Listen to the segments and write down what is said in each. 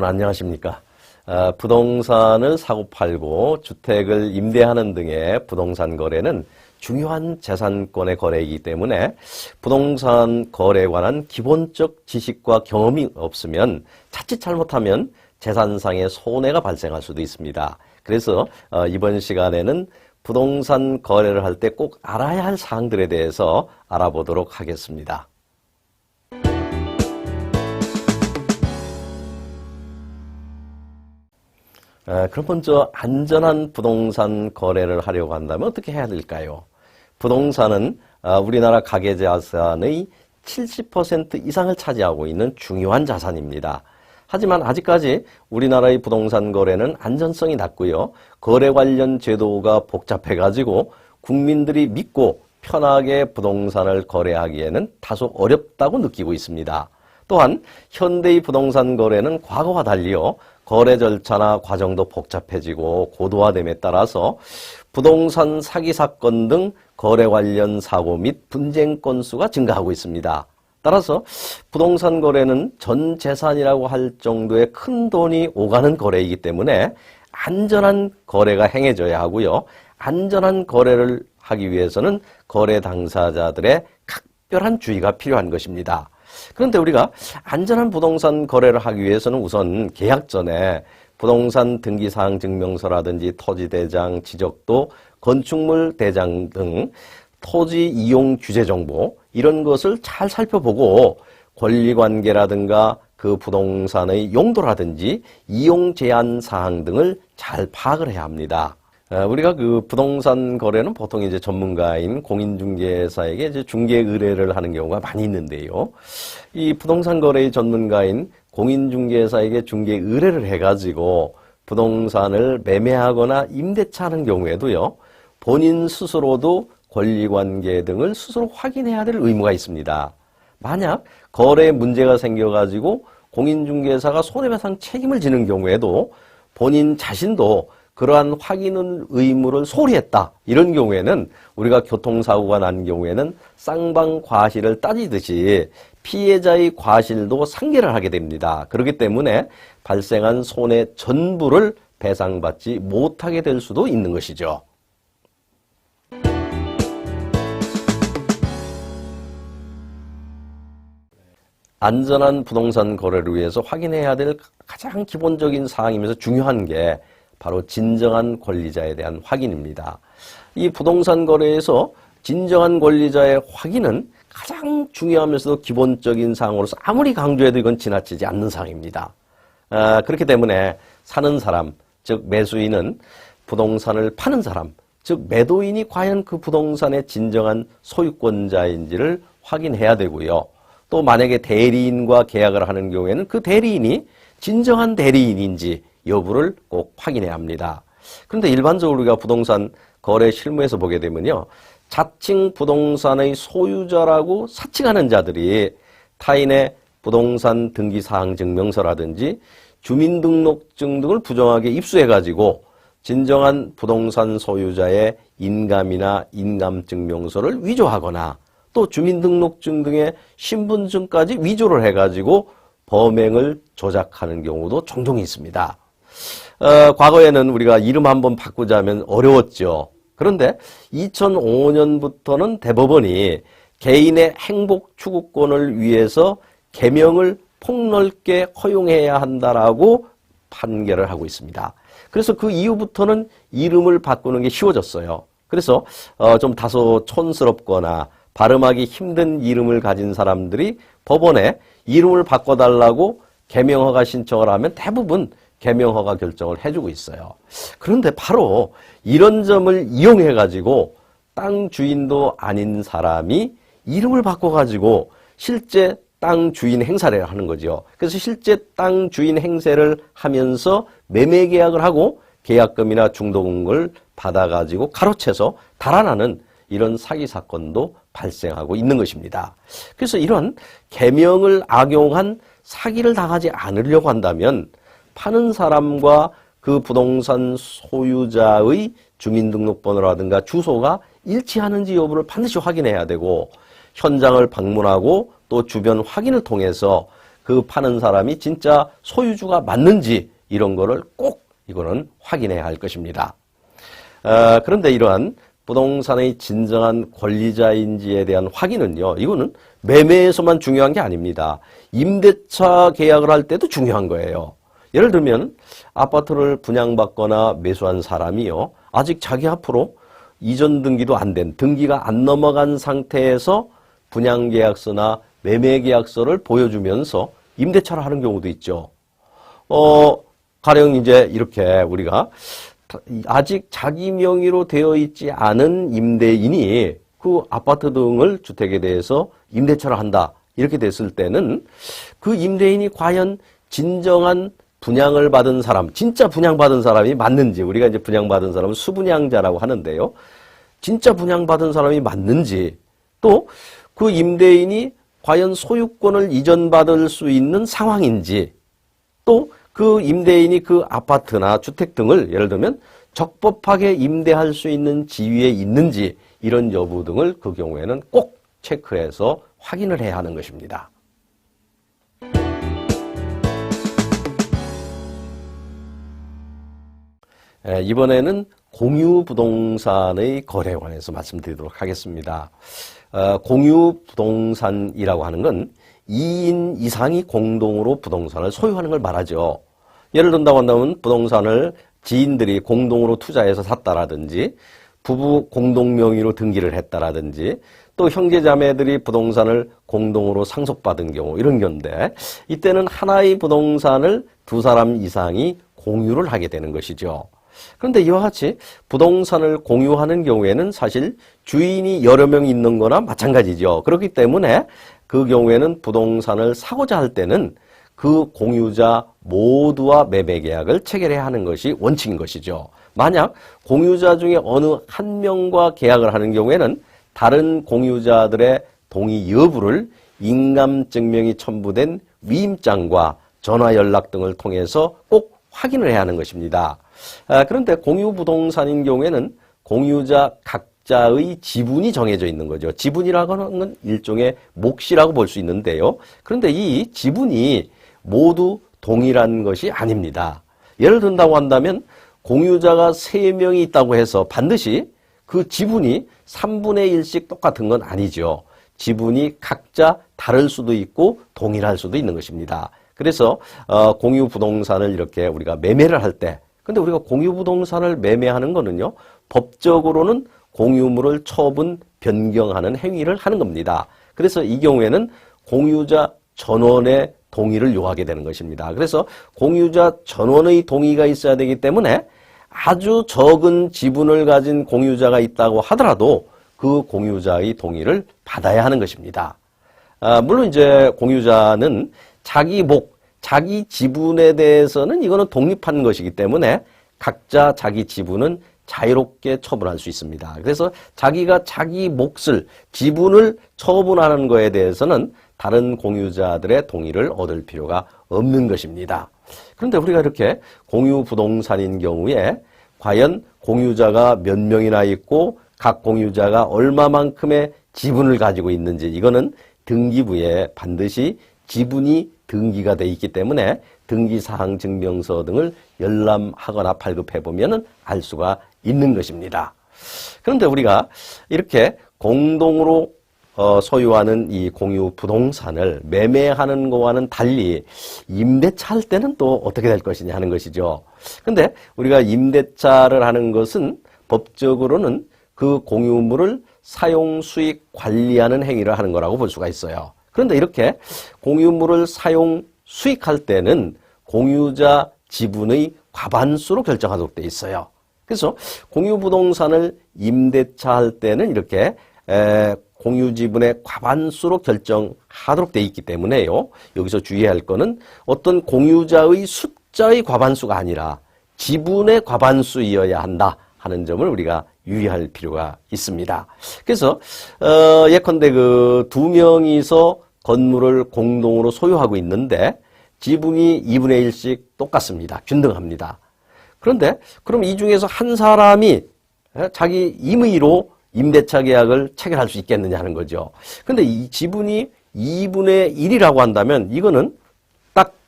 아, 여러분 안녕하십니까? 아, 부동산을 사고 팔고 주택을 임대하는 등의 부동산 거래는 중요한 재산권의 거래이기 때문에 부동산 거래에 관한 기본적 지식과 경험이 없으면 자칫 잘못하면 재산상의 손해가 발생할 수도 있습니다. 그래서 어, 이번 시간에는 부동산 거래를 할 때 꼭 알아야 할 사항들에 대해서 알아보도록 하겠습니다. 그럼 먼저 안전한 부동산 거래를 하려고 한다면 어떻게 해야 될까요? 부동산은 아, 우리나라 가계자산의 70% 이상을 차지하고 있는 중요한 자산입니다. 하지만 아직까지 우리나라의 부동산 거래는 안전성이 낮고요. 거래 관련 제도가 복잡해가지고 국민들이 믿고 편하게 부동산을 거래하기에는 다소 어렵다고 느끼고 있습니다. 또한 현대의 부동산 거래는 과거와 달리요. 거래 절차나 과정도 복잡해지고 고도화됨에 따라서 부동산 사기 사건 등 거래 관련 사고 및 분쟁 건수가 증가하고 있습니다. 따라서 부동산 거래는 전 재산이라고 할 정도의 큰 돈이 오가는 거래이기 때문에 안전한 거래가 행해져야 하고요. 안전한 거래를 하기 위해서는 거래 당사자들의 각별한 주의가 필요한 것입니다. 그런데 우리가 안전한 부동산 거래를 하기 위해서는 우선 계약 전에 부동산 등기사항 증명서라든지 토지대장, 지적도, 건축물 대장 등 토지 이용 규제 정보 이런 것을 잘 살펴보고 권리관계라든가 그 부동산의 용도라든지 이용 제한 사항 등을 잘 파악을 해야 합니다. 어, 우리가 그 부동산 거래는 보통 이제 전문가인 공인중개사에게 이제 중개 의뢰를 하는 경우가 많이 있는데요. 이 부동산 거래의 전문가인 공인중개사에게 중개 의뢰를 해가지고 부동산을 매매하거나 임대차 하는 경우에도요. 본인 스스로도 권리관계 등을 스스로 확인해야 될 의무가 있습니다. 만약 거래에 문제가 생겨가지고 공인중개사가 손해배상 책임을 지는 경우에도 본인 자신도 그러한 확인은 의무를 소홀히 했다. 이런 경우에는 우리가 교통사고가 난 경우에는 쌍방 과실을 따지듯이 피해자의 과실도 상계를 하게 됩니다. 그렇기 때문에 발생한 손해 전부를 배상받지 못하게 될 수도 있는 것이죠. 안전한 부동산 거래를 위해서 확인해야 될 가장 기본적인 사항이면서 중요한 게 바로 진정한 권리자에 대한 확인입니다. 이 부동산 거래에서 진정한 권리자의 확인은 가장 중요하면서도 기본적인 사항으로서 아무리 강조해도 이건 지나치지 않는 사항입니다. 아, 그렇기 때문에 사는 사람, 즉 매수인은 부동산을 파는 사람, 즉 매도인이 과연 그 부동산의 진정한 소유권자인지를 확인해야 되고요. 또 만약에 대리인과 계약을 하는 경우에는 그 대리인이 진정한 대리인인지 여부를 꼭 확인해야 합니다. 그런데 일반적으로 우리가 부동산 거래 실무에서 보게 되면요. 자칭 부동산의 소유자라고 사칭하는 자들이 타인의 부동산 등기사항 증명서라든지 주민등록증 등을 부정하게 입수해가지고 진정한 부동산 소유자의 인감이나 인감증명서를 위조하거나 또 주민등록증 등의 신분증까지 위조를 해가지고 범행을 조작하는 경우도 종종 있습니다. 어, 과거에는 우리가 이름 한번 바꾸자면 어려웠죠. 그런데 2005년부터는 대법원이 개인의 행복 추구권을 위해서 개명을 폭넓게 허용해야 한다라고 판결을 하고 있습니다. 그래서 그 이후부터는 이름을 바꾸는 게 쉬워졌어요. 그래서 어, 좀 다소 촌스럽거나 발음하기 힘든 이름을 가진 사람들이 법원에 이름을 바꿔달라고 개명허가 신청을 하면 대부분 개명허가 결정을 해주고 있어요. 그런데 바로 이런 점을 이용해 가지고 땅 주인도 아닌 사람이 이름을 바꿔 가지고 실제 땅 주인 행사를 하는 거죠. 그래서 실제 땅 주인 행세를 하면서 매매 계약을 하고 계약금이나 중도금을 받아 가지고 가로채서 달아나는 이런 사기 사건도 발생하고 있는 것입니다. 그래서 이런 개명을 악용한 사기를 당하지 않으려고 한다면 파는 사람과 그 부동산 소유자의 주민등록번호라든가 주소가 일치하는지 여부를 반드시 확인해야 되고 현장을 방문하고 또 주변 확인을 통해서 그 파는 사람이 진짜 소유주가 맞는지 이런 거를 꼭 이거는 확인해야 할 것입니다. 어, 그런데 이러한 부동산의 진정한 권리자인지에 대한 확인은요, 이거는 매매에서만 중요한 게 아닙니다. 임대차 계약을 할 때도 중요한 거예요. 예를 들면 아파트를 분양받거나 매수한 사람이요, 아직 자기 앞으로 이전 등기도 안 된, 등기가 안 넘어간 상태에서 분양계약서나 매매계약서를 보여주면서 임대차를 하는 경우도 있죠. 어, 가령 이제 이렇게 우리가 아직 자기 명의로 되어 있지 않은 임대인이 그 아파트 등을 주택에 대해서 임대차를 한다. 이렇게 됐을 때는 그 임대인이 과연 진정한 분양을 받은 사람, 진짜 분양받은 사람이 맞는지, 우리가 이제 분양받은 사람은 수분양자라고 하는데요. 진짜 분양받은 사람이 맞는지, 또 그 임대인이 과연 소유권을 이전받을 수 있는 상황인지, 또 그 임대인이 그 아파트나 주택 등을 예를 들면 적법하게 임대할 수 있는 지위에 있는지 이런 여부 등을 그 경우에는 꼭 체크해서 확인을 해야 하는 것입니다. 이번에는 공유 부동산의 거래에 관해서 말씀드리도록 하겠습니다. 어, 공유 부동산이라고 하는 건 2인 이상이 공동으로 부동산을 소유하는 걸 말하죠. 예를 든다고 한다면 부동산을 지인들이 공동으로 투자해서 샀다라든지 부부 공동 명의로 등기를 했다라든지 또 형제자매들이 부동산을 공동으로 상속받은 경우 이런 건데 이때는 하나의 부동산을 두 사람 이상이 공유를 하게 되는 것이죠. 그런데 이와 같이 부동산을 공유하는 경우에는 사실 주인이 여러 명 있는 거나 마찬가지죠. 그렇기 때문에 그 경우에는 부동산을 사고자 할 때는 그 공유자 모두와 매매 계약을 체결해야 하는 것이 원칙인 것이죠. 만약 공유자 중에 어느 한 명과 계약을 하는 경우에는 다른 공유자들의 동의 여부를 인감 증명이 첨부된 위임장과 전화 연락 등을 통해서 꼭 확인을 해야 하는 것입니다. 아, 그런데 공유 부동산인 경우에는 공유자 각자의 지분이 정해져 있는 거죠. 지분이라고 하는 건 일종의 몫이라고 볼 수 있는데요. 그런데 이 지분이 모두 동일한 것이 아닙니다. 예를 든다고 한다면 공유자가 세명이 있다고 해서 반드시 그 지분이 3분의 1씩 똑같은 건 아니죠. 지분이 각자 다를 수도 있고 동일할 수도 있는 것입니다. 그래서 어, 공유 부동산을 이렇게 우리가 매매를 할 때, 근데 우리가 공유 부동산을 매매하는 거는요, 법적으로는 공유물을 처분 변경하는 행위를 하는 겁니다. 그래서 이 경우에는 공유자 전원의 동의를 요하게 되는 것입니다. 그래서 공유자 전원의 동의가 있어야 되기 때문에 아주 적은 지분을 가진 공유자가 있다고 하더라도 그 공유자의 동의를 받아야 하는 것입니다. 아, 물론 이제 공유자는 자기 목, 자기 지분에 대해서는 이거는 독립한 것이기 때문에 각자 자기 지분은 자유롭게 처분할 수 있습니다. 그래서 자기가 자기 몫을, 지분을 처분하는 것에 대해서는 다른 공유자들의 동의를 얻을 필요가 없는 것입니다. 그런데 우리가 이렇게 공유 부동산인 경우에 과연 공유자가 몇 명이나 있고 각 공유자가 얼마만큼의 지분을 가지고 있는지 이거는 등기부에 반드시 지분이 등기가 돼 있기 때문에 등기사항 증명서 등을 열람하거나 발급해 보면 알 수가 있는 것입니다. 그런데 우리가 이렇게 공동으로 어, 소유하는 이 공유 부동산을 매매하는 거와는 달리 임대차 할 때는 또 어떻게 될 것이냐 하는 것이죠. 근데 우리가 임대차를 하는 것은 법적으로는 그 공유물을 사용 수익 관리하는 행위를 하는 거라고 볼 수가 있어요. 그런데 이렇게 공유물을 사용 수익할 때는 공유자 지분의 과반수로 결정하도록 돼 있어요. 그래서 공유 부동산을 임대차 할 때는 이렇게 에, 공유 지분의 과반수로 결정하도록 돼 있기 때문에요. 여기서 주의해야 할 거는 어떤 공유자의 숫자의 과반수가 아니라 지분의 과반수이어야 한다 하는 점을 우리가 유의할 필요가 있습니다. 그래서 어, 예컨대 그 두 명이서 건물을 공동으로 소유하고 있는데 지분이 2분의 1씩 똑같습니다. 균등합니다. 그런데 그럼 이 중에서 한 사람이 자기 임의로 임대차 계약을 체결할 수 있겠느냐 하는 거죠. 근데 이 지분이 2분의 1이라고 한다면 이거는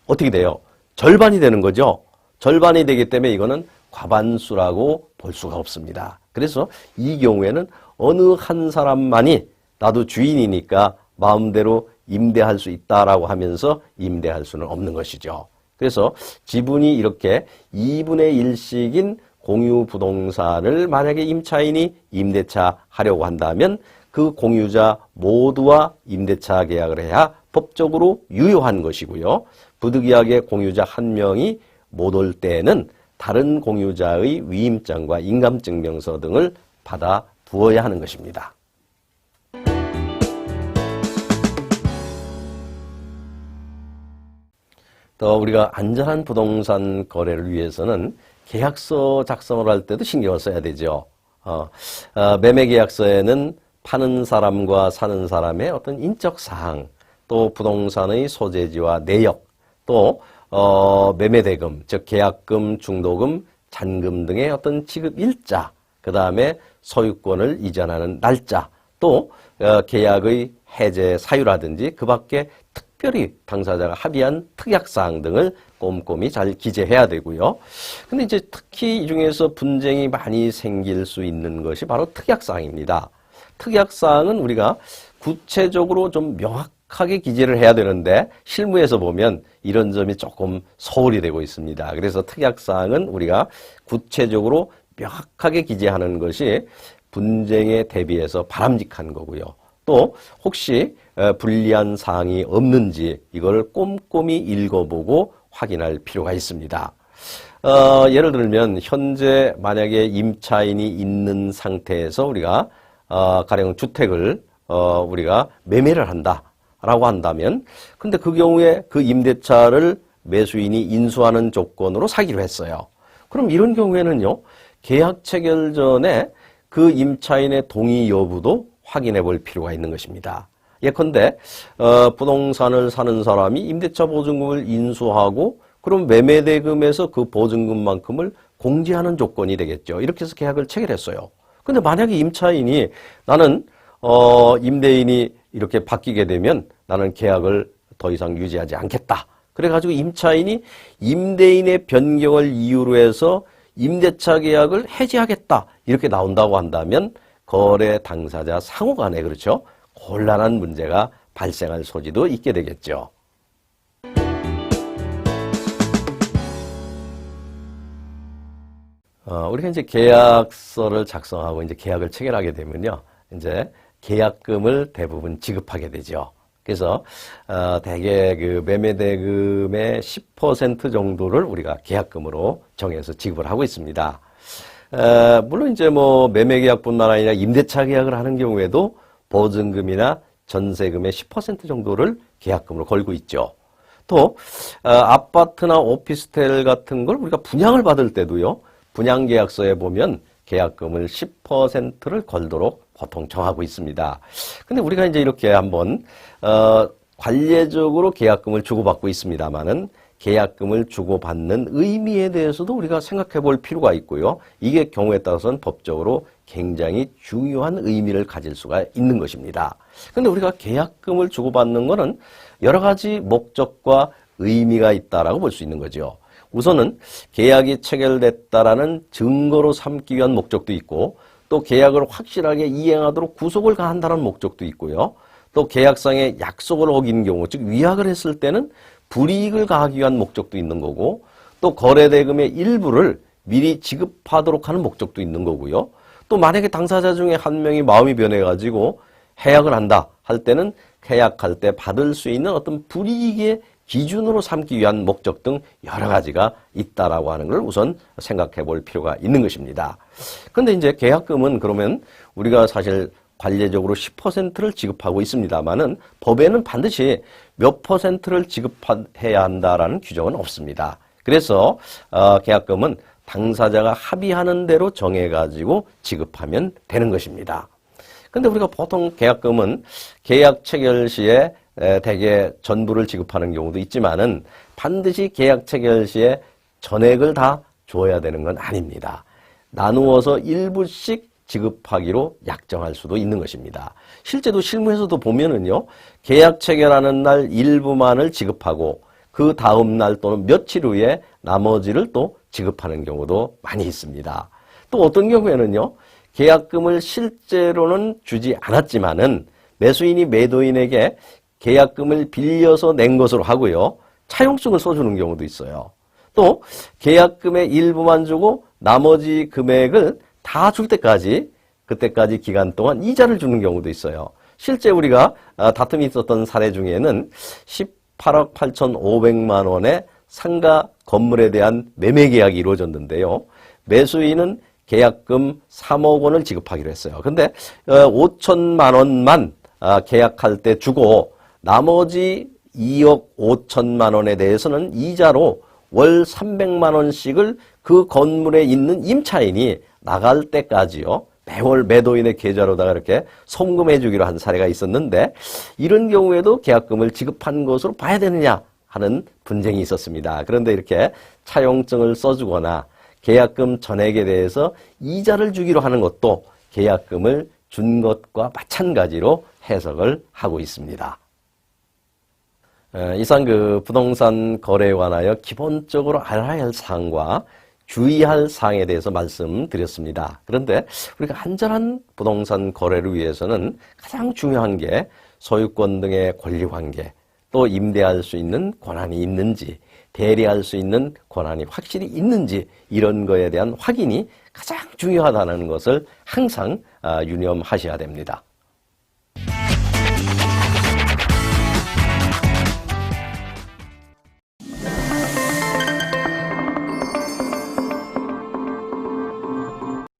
어떻게 돼요? 절반이 되는 거죠. 절반이 되기 때문에 이거는 과반수라고 볼 수가 없습니다. 그래서 이 경우에는 어느 한 사람만이 나도 주인이니까 마음대로 임대할 수 있다라고 하면서 임대할 수는 없는 것이죠. 그래서 지분이 이렇게 2분의 1씩인 공유 부동산을 만약에 임차인이 임대차 하려고 한다면 그 공유자 모두와 임대차 계약을 해야 법적으로 유효한 것이고요. 부득이하게 공유자 한 명이 못 올 때에는 다른 공유자의 위임장과 인감증명서 등을 받아 두어야 하는 것입니다. 또 우리가 안전한 부동산 거래를 위해서는 계약서 작성을 할 때도 신경을 써야 되죠. 어, 어, 매매 계약서에는 파는 사람과 사는 사람의 어떤 인적 사항, 또 부동산의 소재지와 내역, 또 어, 매매 대금, 즉 계약금, 중도금, 잔금 등의 어떤 지급 일자, 그 다음에 소유권을 이전하는 날짜, 또 어, 계약의 해제 사유라든지 그 밖에 특별히 당사자가 합의한 특약사항 등을 꼼꼼히 잘 기재해야 되고요. 근데 이제 특히 이 중에서 분쟁이 많이 생길 수 있는 것이 바로 특약사항입니다. 특약사항은 우리가 구체적으로 좀 명확하게 기재를 해야 되는데 실무에서 보면 이런 점이 조금 소홀히 되고 있습니다. 그래서 특약사항은 우리가 구체적으로 명확하게 기재하는 것이 분쟁에 대비해서 바람직한 거고요. 또 혹시 어, 불리한 사항이 없는지 이걸 꼼꼼히 읽어보고 확인할 필요가 있습니다. 어, 예를 들면 현재 만약에 임차인이 있는 상태에서 우리가 어, 가령 주택을 어, 우리가 매매를 한다라고 한다면 근데 그 경우에 그 임대차를 매수인이 인수하는 조건으로 사기로 했어요. 그럼 이런 경우에는요 계약 체결 전에 그 임차인의 동의 여부도 확인해 볼 필요가 있는 것입니다. 예컨대 어, 부동산을 사는 사람이 임대차 보증금을 인수하고 그럼 매매 대금에서 그 보증금만큼을 공제하는 조건이 되겠죠. 이렇게 해서 계약을 체결했어요. 근데 만약에 임차인이 나는 어, 임대인이 이렇게 바뀌게 되면 나는 계약을 더 이상 유지하지 않겠다. 그래가지고 임차인이 임대인의 변경을 이유로 해서 임대차 계약을 해지하겠다. 이렇게 나온다고 한다면 거래 당사자 상호 간에 그렇죠. 곤란한 문제가 발생할 소지도 있게 되겠죠. 어, 우리가 이제 계약서를 작성하고 이제 계약을 체결하게 되면요. 이제 계약금을 대부분 지급하게 되죠. 그래서 어, 대개 그 매매 대금의 10% 정도를 우리가 계약금으로 정해서 지급을 하고 있습니다. 에, 물론 이제 뭐 매매 계약뿐만 아니라 임대차 계약을 하는 경우에도 보증금이나 전세금의 10% 정도를 계약금으로 걸고 있죠. 또 어, 아파트나 오피스텔 같은 걸 우리가 분양을 받을 때도요. 분양 계약서에 보면 계약금을 10%를 걸도록 보통 정하고 있습니다. 근데 우리가 이제 이렇게 한번 어, 관례적으로 계약금을 주고받고 있습니다만은 계약금을 주고받는 의미에 대해서도 우리가 생각해 볼 필요가 있고요. 이게 경우에 따라서는 법적으로 굉장히 중요한 의미를 가질 수가 있는 것입니다. 근데 우리가 계약금을 주고받는 것은 여러 가지 목적과 의미가 있다라고 볼 수 있는 거죠. 우선은 계약이 체결됐다라는 증거로 삼기 위한 목적도 있고 또 계약을 확실하게 이행하도록 구속을 가한다는 목적도 있고요. 또 계약상의 약속을 어긴 경우, 즉 위약을 했을 때는 불이익을 가하기 위한 목적도 있는 거고 또 거래대금의 일부를 미리 지급하도록 하는 목적도 있는 거고요. 또 만약에 당사자 중에 한 명이 마음이 변해가지고 해약을 한다 할 때는 해약할 때 받을 수 있는 어떤 불이익의 기준으로 삼기 위한 목적 등 여러 가지가 있다라고 하는 걸 우선 생각해 볼 필요가 있는 것입니다. 그런데 이제 계약금은 그러면 우리가 사실 관례적으로 10%를 지급하고 있습니다만은 법에는 반드시 몇 퍼센트를 지급해야 한다라는 규정은 없습니다. 그래서 어, 계약금은 당사자가 합의하는 대로 정해가지고 지급하면 되는 것입니다. 근데 우리가 보통 계약금은 계약 체결 시에 대개 전부를 지급하는 경우도 있지만은 반드시 계약 체결 시에 전액을 다 줘야 되는 건 아닙니다. 나누어서 일부씩 지급하기로 약정할 수도 있는 것입니다. 실제로 실무에서도 보면은요, 계약 체결하는 날 일부만을 지급하고 그 다음 날 또는 며칠 후에 나머지를 또 지급하는 경우도 많이 있습니다. 또 어떤 경우에는요, 계약금을 실제로는 주지 않았지만은 매수인이 매도인에게 계약금을 빌려서 낸 것으로 하고요, 차용증을 써주는 경우도 있어요. 또 계약금의 일부만 주고 나머지 금액을 다 줄 때까지 그때까지 기간 동안 이자를 주는 경우도 있어요. 실제 우리가 아, 다툼이 있었던 사례 중에는 18억 8,500만 원의 상가 건물에 대한 매매 계약이 이루어졌는데요. 매수인은 계약금 3억 원을 지급하기로 했어요. 근데 5천만 원만 아, 계약할 때 주고 나머지 2억 5천만 원에 대해서는 이자로 월 300만 원씩을 그 건물에 있는 임차인이 나갈 때까지요. 매월 매도인의 계좌로다가 이렇게 송금해 주기로 한 사례가 있었는데 이런 경우에도 계약금을 지급한 것으로 봐야 되느냐 하는 분쟁이 있었습니다. 그런데 이렇게 차용증을 써주거나 계약금 전액에 대해서 이자를 주기로 하는 것도 계약금을 준 것과 마찬가지로 해석을 하고 있습니다. 어, 이상 그 부동산 거래에 관하여 기본적으로 알아야 할 사항과 주의할 사항에 대해서 말씀드렸습니다. 그런데 우리가 안전한 부동산 거래를 위해서는 가장 중요한 게 소유권 등의 권리 관계, 또 임대할 수 있는 권한이 있는지, 대리할 수 있는 권한이 확실히 있는지 이런 거에 대한 확인이 가장 중요하다는 것을 항상 아, 유념하셔야 됩니다.